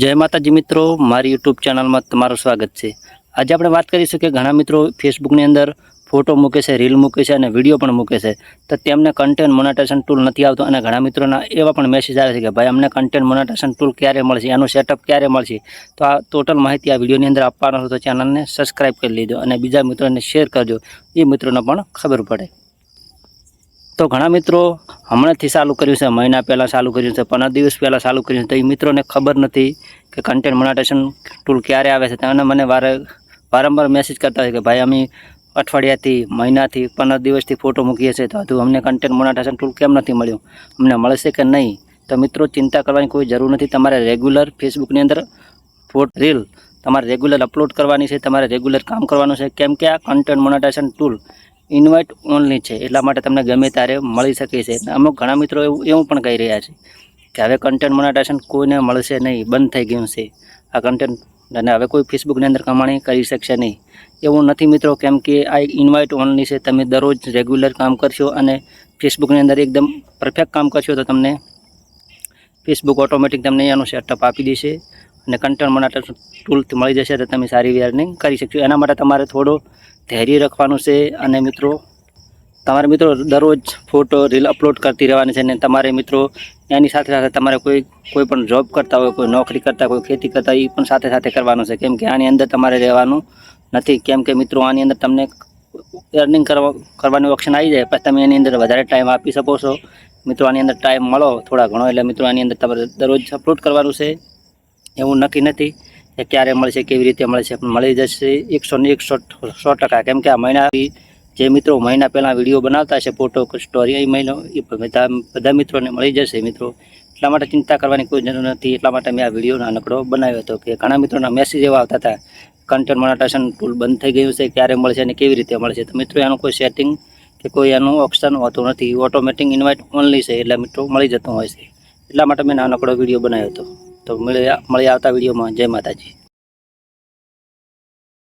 જય માતાજી મિત્રો, મારી યુટ્યુબ ચેનલમાં તમારું સ્વાગત છે. આજે આપણે વાત કરીશું કે ઘણા મિત્રો ફેસબુકની અંદર ફોટો મૂકે છે રીલ મૂકે છે અને વીડિયો પણ મૂકે છે. તો તેમને કન્ટેન્ટ મોનેટાઇઝેશન ટૂલ નથી આવતો અને ઘણા મિત્રોના એવા પણ મેસેજ આવે છે કે ભાઈ, અમને કન્ટેન્ટ મોનેટાઇઝેશન ટૂલ ક્યારે મળશે? એનું સેટઅપ ક્યારે મળશે? તો આ ટોટલ માહિતી આ વિડીયોની અંદર આપવાનો હતો ચેનલને સબસ્ક્રાઈબ કરી લેજો અને બીજા મિત્રોને શેર કરજો. એ મિત્રોને પણ ખબર પડે. તો ઘણા મિત્રો હમણાંથી ચાલુ કર્યું છે, મહિના પહેલાં ચાલુ કર્યું છે, પંદર દિવસ પહેલાં ચાલુ કર્યું છે. તો એ મિત્રોને ખબર નથી કે કન્ટેન્ટ મોનાટેશન ટૂલ ક્યારે આવે છે. અને મને વારે, વારંવાર મેસેજ કરતા હોય કે, ભાઈ, અમે અઠવાડિયાથી, મહિનાથી, પંદર દિવસથી ફોટો મૂકીએ છીએ. તો હજુ અમને કન્ટેન્ટ મોનાટેશન ટૂલ કેમ નથી મળ્યું? અમને મળશે કે નહીં? તો મિત્રો, ચિંતા કરવાની કોઈ જરૂર નથી. તમારે રેગ્યુલર ફેસબુકની અંદર ફોટ રીલ તમારે રેગ્યુલર અપલોડ કરવાની છે, તમારે રેગ્યુલર કામ કરવાનું છે. કેમ કે આ content monetization tool invite only છે. એટલા માટે તમને ગમે ત્યારે મળી શકે છે. અમુક ઘણા મિત્રો એવું એવું પણ કહી રહ્યા છે કે હવે કન્ટેન્ટ મોનેટાઇઝેશન કોઈને મળશે નહીં, બંધ થઈ ગયું છે. આ કન્ટેન્ટ અને હવે કોઈ ફેસબુકની અંદર કમાણી કરી શકશે નહીં. એવું નથી મિત્રો, કેમ કે આ ઇન્વાઇટ ઓનલી છે. તમે દરરોજ રેગ્યુલર કામ કરશો અને ફેસબુકની અંદર એકદમ પરફેક્ટ કામ કરશો તો તમને ફેસબુક ઓટોમેટિક તમને એનું સેટઅપ આપી દેશે. અને કન્ટેન્ટ મોનેટેશન ટૂલથી મળી જશે તો તમે સારી અર્નિંગ કરી શકશો. એના માટે તમારે થોડો ધૈર્ય રાખવાનું છે અને મિત્રો, તમારે મિત્રો દરરોજ ફોટો, રીલ અપલોડ કરતી રહેવાની છે અને તમારે મિત્રો એની સાથે સાથે તમારે કોઈ કોઈ પણ જોબ કરતા હોય, કોઈ નોકરી કરતા, કોઈ ખેતી કરતા એ પણ સાથે સાથે કરવાનું છે. કેમ કે આની અંદર તમારે રહેવાનું નથી. કેમ કે મિત્રો, આની અંદર તમને અર્નિંગ કરવા, કરવાનું ઓપ્શન આવી જાય પછી તમે એની અંદર વધારે ટાઈમ આપી શકો છો. મિત્રો, આની અંદર ટાઈમ મળો થોડા ઘણો, એટલે મિત્રો, આની અંદર તમારે દરરોજ અપલોડ કરવાનું છે. એવું નક્કી નથી કે ક્યારે મળશે, કેવી રીતે મળશે, પણ મળી જશે એકસો ને એકસો સો ટકા. કેમ કે આ મહિના જે મિત્રો મહિના પહેલાં વીડિયો બનાવતા છે ફોટો સ્ટોરી એ મહિનો, એ બધા બધા મિત્રોને મળી જશે મિત્રો. એટલા માટે ચિંતા કરવાની કોઈ જરૂર નથી. એટલા માટે મેં આ વીડિયો નાનકડો બનાવ્યો હતો કે ઘણા મિત્રોના મેસેજ એવા આવતા હતા કન્ટેન્ટ મોનેટેશન ટૂલ બંધ થઈ ગયું છે, ક્યારે મળશે અને કેવી રીતે મળશે? તો મિત્રો, એનું કોઈ સેટિંગ કે કોઈ એનું ઓપ્શન હોતું નથી. ઓટોમેટિક ઇન્વાઇટ ઓનલી છે, એટલે મિત્રો મળી જતું હોય છે. એટલા માટે મેં નાનકડો વીડિયો બનાવ્યો હતો. તો મળી મળી આવતા વિડીયોમાં. જય માતાજી.